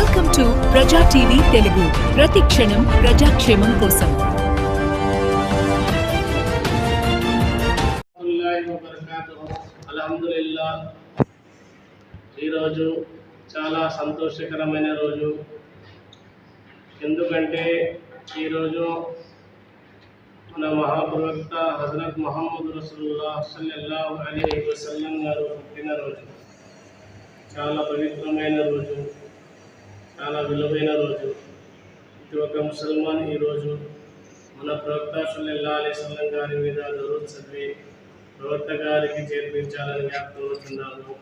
Welcome to Praja TV Telugu ప్రతి క్షణం ప్రజాక్షేమం కోసం ఈరోజు చాలా సంతోషకరమైన రోజు. ఎందుకంటే ఈరోజు మన మహాప్రవక్త హజరత్ మహమ్మద్ రసూలుల్లాహ్ సల్లల్లాహు అలైహి వసల్లం గారు పుట్టినరోజు చాలా పవిత్రమైన రోజు. చాలా విలువైన రోజు. ప్రతి ఒక్క ముసల్మాన్ ఈరోజు మన ప్రవక్త సల్లల్లాహు అలైహి గారి మీద దరూద్ చదివి ప్రవక్త గారికి చేర్పించాలని జ్ఞాపకం అవుతున్నాము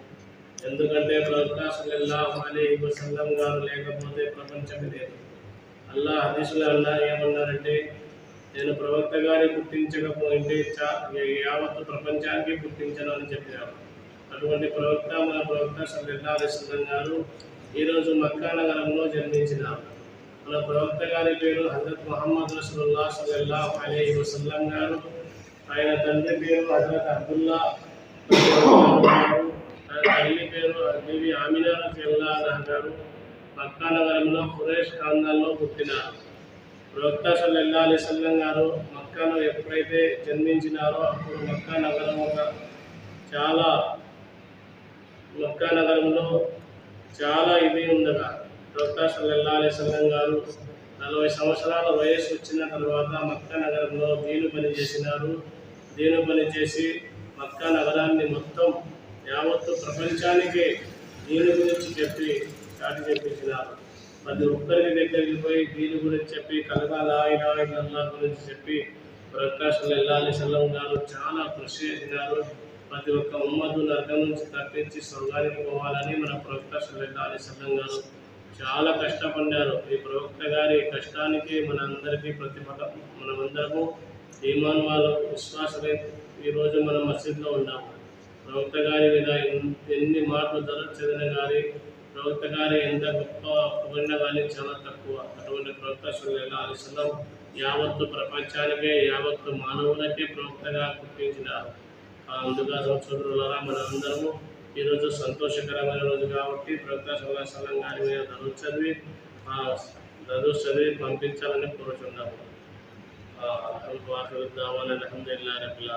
ఎందుకంటే ప్రవక్త సల్లల్లాహు అలీ వసల్లం గారు లేకపోతే ప్రపంచం లేదు. అల్లా హదీసులు అల్లా ఏమన్నారంటే నేను ప్రవక్త గారి గుర్తించకపోయింటే చా యావత్తు ప్రపంచానికి గుర్తించను అని చెప్పారు. అటువంటి ప్రవక్త మన ప్రవక్త సల్లల్లాహు అలైహి గారు ఈరోజు మక్కా నగరంలో జన్మించిన మన ప్రవక్త గారి పేరు హజరత్ మహమ్మద్ రసూల్లా సల్లా అలీ వసల్లం గారు. ఆయన తండ్రి పేరు హజరత్ అబ్దుల్లా తల్లి పేరు దేవి ఆమినా రజల్లా గారు. మక్కా నగరంలో ఖురేష్ ఖాందాల్లో పుట్టినారు ప్రవక్త సల్లల్లా అలిసల్లం గారు మక్కాలో ఎప్పుడైతే జన్మించినారో అప్పుడు మక్కా నగరం ఒక చాలా మక్కా నగరంలో చాలా ఇది ఉండగా ప్రవక్త వెళ్ళాలి సంఘం గారు నలభై సంవత్సరాల వయసు వచ్చిన తర్వాత మక్కా నగరంలో దీని పని చేసినారు. దీని పని చేసి మక్కా నగరాన్ని మొత్తం యావత్తు ప్రపంచానికి దీని గురించి చెప్పి చాటి చెప్పించినారు ప్రతి ఒక్కరి దగ్గరికి పోయి దీని గురించి చెప్పి కలగాల ఇలా గురించి చెప్పి ప్రకాశం వెళ్ళాలి సెల్లం గారు చాలా కృషి చేసినారు. ప్రతి ఒక్క ఉమ్మదు నరకం నుంచి తప్పించి స్వర్గానికి పోవాలని మన ప్రవక్త వెళ్ళాలి సల్లం చాలా కష్టపడ్డారు. ఈ ప్రవక్త గారి కష్టానికి మన అందరికీ ప్రతిఫలం. మనమందరము ఈమాన్ వాళ్ళు విశ్వాసమే ఈరోజు మనం మసీద్లో ఉన్నాము. ప్రవక్త గారి మీద ఎన్ని మాటలు ధరించదిన గారి ప్రవక్త గారి ఎంత గొప్ప పొగిడిన కానీ చాలా తక్కువ. అటువంటి ప్రవక్త సల్లల్లాహు అలైహి యావత్తు ప్రపంచానికే యావత్తు మానవులకే ప్రవక్తగా గుర్తించినారు ఆ అందుగా సోదరులారా మన ఈరోజు సంతోషకరమైన రోజు కాబట్టి ప్రవక్త సల్లల్లాహు గారి మీద దరువు చదివి ఆ దరువు చదివి పంపించాలని కోరుచున్నాము. ఆ, అల్ఫాఖిరు దావానా అల్హమ్దులిల్లాహి రబ్బిల్